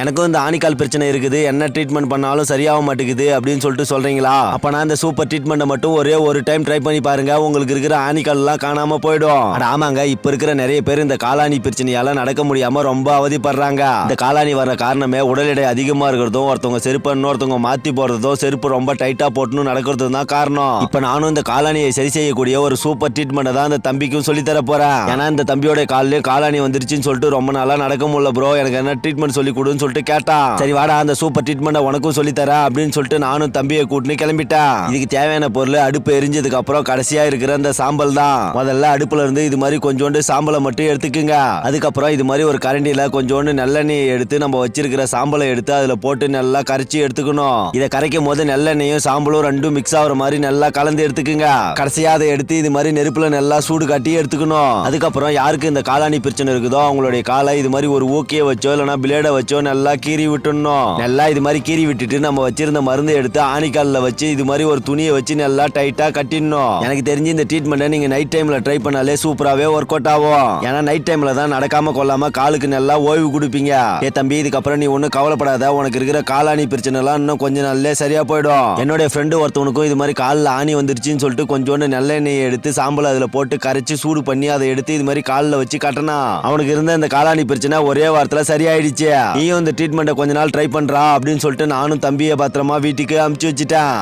எனக்கும் இந்த ஆணிக்கால் பிரச்சனை இருக்குது. என்ன ட்ரீட்மெண்ட் பண்ணாலும் சரியாக மாட்டேங்குது அப்படின்னு சொல்லிட்டு சொல்கிறீங்களா அப்போ நான் இந்த சூப்பர் ட்ரீட்மெண்ட்டை மட்டும் ஒரே ஒரு டைம் ட்ரை பண்ணி பாருங்க. உங்களுக்கு இருக்கிற ஆணிக்கால் எல்லாம் காணாம போயிடும். ஆமாங்க இப்போ இருக்கிற நிறைய பேர் இந்த காலாணி பிரச்சனையால நடக்க முடியாமல் ரொம்ப அவதிப்படுறாங்க. இந்த காலாணி வர காரணமே உடல் எடை அதிகமாக இருக்கிறதும் ஒருத்தவங்க செருப்பு இன்னொருத்தவங்க மாற்றி போடுறதும் செருப்பு ரொம்ப டைட்டாக போட்டுன்னு நடக்கிறதும் தான் காரணம். இப்போ நானும் இந்த காலானியை சரி செய்யக்கூடிய ஒரு சூப்பர் ட்ரீட்மெண்ட்டை தான் இந்த தம்பிக்கும் சொல்லி தர போறேன். ஏன்னா இந்த தம்பியோட காலிலே காலாணி வந்துருச்சுன்னு சொல்லிட்டு ரொம்ப நாளாக நடக்க முடியல ப்ரோ எனக்கு என்ன ட்ரீட்மெண்ட் சொல்லி கொடுன்னு சொல்லிட்டு கேட்டான் சரி வாடா அந்த சூப்பர் ட்ரீட்மெண்ட் உனக்கும் சொல்லி தரேன் அப்படின்னு சொல்லிட்டு நானும் தம்பியை கூட்டின்னு கிளம்பிட்டேன் இதுக்கு தேவையான பொருள் அடுப்பு எரிஞ்சதுக்கு அப்புறம் கடைசியா இருக்கிற அந்த சாம்பல் தான். முதல்ல அடுப்புல இருந்து இது மாதிரி கொஞ்சோண்டு சாம்பலை மட்டும் எடுத்துக்குங்க. அதுக்கப்புறம் இது மாதிரி ஒரு கரண்டியில கொஞ்சோண்டு நல்லெண்ணெய் எடுத்து நம்ம வச்சிருக்கிற சாம்பலை எடுத்து அதுல போட்டு நல்லா கரைச்சி எடுத்துக்கணும். இதை கரைக்கும் போது நல்லெண்ணெயும் சாம்பலும் ரெண்டும் மிக்ஸ் ஆகுற மாதிரி நல்லா கலந்து எடுத்துக்குங்க. கடைசியா அதை எடுத்து இது மாதிரி நெருப்புல நல்லா சூடு காட்டி எடுத்துக்கணும். அதுக்கப்புறம் யாருக்கு இந்த காலாணி பிரச்சனை இருக்குதோ அவங்களுடைய காலை இது மாதிரி ஒரு ஊக்கிய வச்சோ இல்லைன்னா பிளேட வச்சோ நல்லா கீறி விட்டுடணும். நல்லா இது மாதிரி கீறி விட்டுட்டு நம்ம வச்சிருந்த மருந்து எடுத்து ஆணிக்காலில் வச்சு இது மாதிரி ஒரு துணியை வச்சு நல்லா டைட்டா கட்டிடணும். எனக்கு தெரிஞ்சு இந்த ட்ரீட்மெண்ட்டை நீங்க நைட் டைம்ல ட்ரை பண்ணாலே சூப்பராகவே ஒர்க் அவுட் ஆகும். ஏன்னா நைட் டைம்ல தான் நடக்காம கொள்ளாம காலுக்கு நல்லா ஓய்வு கொடுப்பீங்க. ஏ தம்பி இதுக்கப்புறம் நீ ஒன்றும் கவலைப்படாத. உனக்கு இருக்கிற காலாணி பிரச்சனை எல்லாம் இன்னும் கொஞ்ச நாள்லயே சரியா போயிடும். என்னுடைய ஃப்ரெண்டு ஒருத்தவனுக்கும் இது மாதிரி காலில் ஆணி வந்துருச்சுன்னு சொல்லிட்டு கொஞ்சோண்டு நல்லெண்ணெய் எடுத்து சாம்பல் அதில் போட்டு கரைச்சி சூடு பண்ணி அதை எடுத்து இது மாதிரி காலில் வச்சு கட்டினா. அவனுக்கு இருந்த இந்த காலாணி பிரச்சனை ஒரே வாரத்தில் சரியாயிடுச்சு. நீயும் இந்த ட்ரீட்மெண்ட்டை கொஞ்ச நாள் ட்ரை பண்றா அப்படின்னு சொல்லிட்டு நானும் தம்பியை பத்திரமா வீட்டுக்கு அமுச்சு வச்சுட்டேன்.